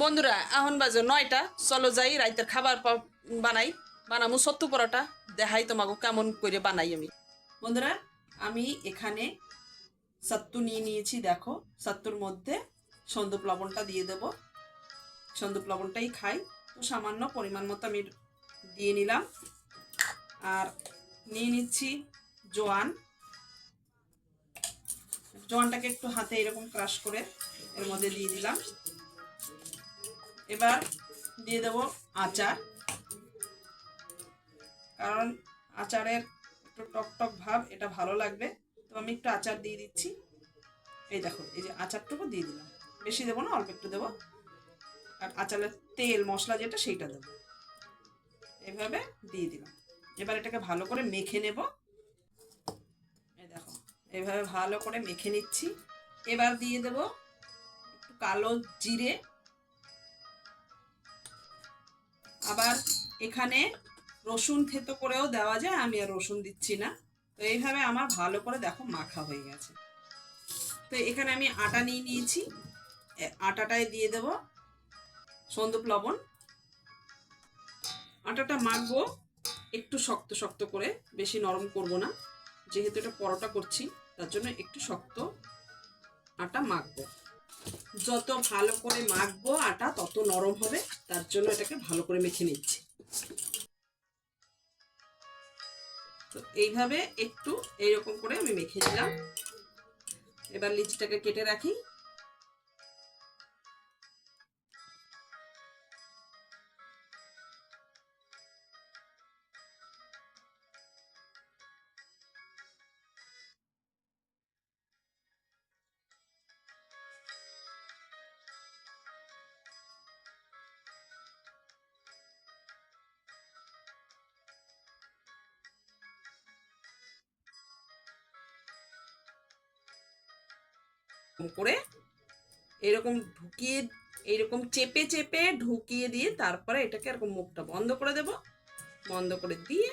বন্ধুরা, এখন বাজে নয়টা। চলো যাই, রাইতের খাবার বানাই। বানামু সত্তু পরোটা। দেখাই তোমাকে কেমন করে বানাই আমি। বন্ধুরা, আমি এখানে সত্তু নিয়ে নিয়েছি, দেখো। সত্তুর মধ্যে সন্দুপ লবণটা দিয়ে দেব। সন্দুপ লবণটাই খাই। তো সামান্য পরিমাণ মতো আমি দিয়ে নিলাম। আর নিয়ে নিচ্ছি জোয়ান। জোয়ানটাকে একটু হাতে এরকম ক্রাশ করে এর মধ্যে দিয়ে দিলাম। এবার দিয়ে দেব আচার। কারণ আচারের একটু টক টক ভাব, এটা ভালো লাগবে। তো আমি একটু আচার দিয়ে দিচ্ছি। এই দেখো, এই যে আচারটুকু দিয়ে দিলাম। বেশি দেবো না, অল্প একটু দেবো। আর আচারের তেল, মশলা যেটা, সেইটা দেবো। এভাবে দিয়ে দিলাম। এবার এটাকে ভালো করে মেখে নেব। এই দেখো এইভাবে ভালো করে মেখে নিচ্ছি। এবার দিয়ে দেব একটু কালো জিরে। আবার এখানে রসুন থেতো করেও দেওয়া যায়, আমি আর রসুন দিচ্ছি না। তো এইভাবে আমার ভালো করে দেখো মাখা হয়ে গেছে। তো এখানে আমি আটা নিয়ে নিয়েছি। আটাটায় দিয়ে দেব। সন্দুপ লবণ। আটাটা মাখবো একটু শক্ত শক্ত করে, বেশি নরম করব না। যেহেতু এটা পরোটা করছি, তার জন্য একটু শক্ত আটা মাখবো। যত ভালো করে মাখবো আটা তত নরম হবে, তার জন্য এটাকে ভালো করে মেখে নিচ্ছি। তো এইভাবে একটু এইরকম করে আমি মেখে নিলাম। এবার লিচিটাকে কেটে রাখি। করে, এরকম ঢুকিয়ে, এরকম চেপে চেপে ঢুকিয়ে দিয়ে তারপরে এটাকে এরকম মুখটা বন্ধ করে দেব। বন্ধ করে দিয়ে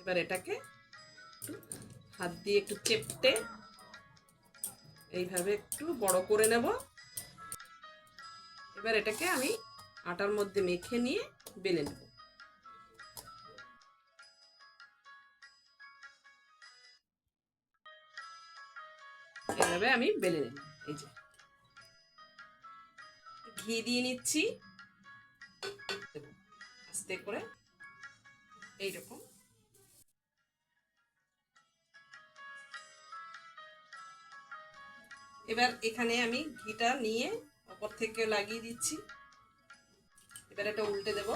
এবার এটাকে হাত দিয়ে একটু চেপটে এইভাবে একটু বড় করে নেব। এবার এটাকে আমি আটার মধ্যে মেখে নিয়ে বেলে নেব। এভাবে আমি বেলে নেব, এই যে। ঘি দিয়ে নিচ্ছি। আস্তে করে এইরকম। এবার এখানে আমি ঘিটা নিয়ে ওপর থেকে লাগিয়ে দিচ্ছি। এবার এটা উল্টে দেব।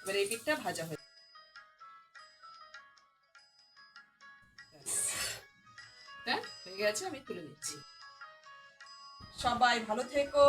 এবার এই পিঠটা ভাজা হয়ে হ্যাঁ হয়ে গেছে আমি তুলে নিচ্ছি। সবাই ভালো থেকো।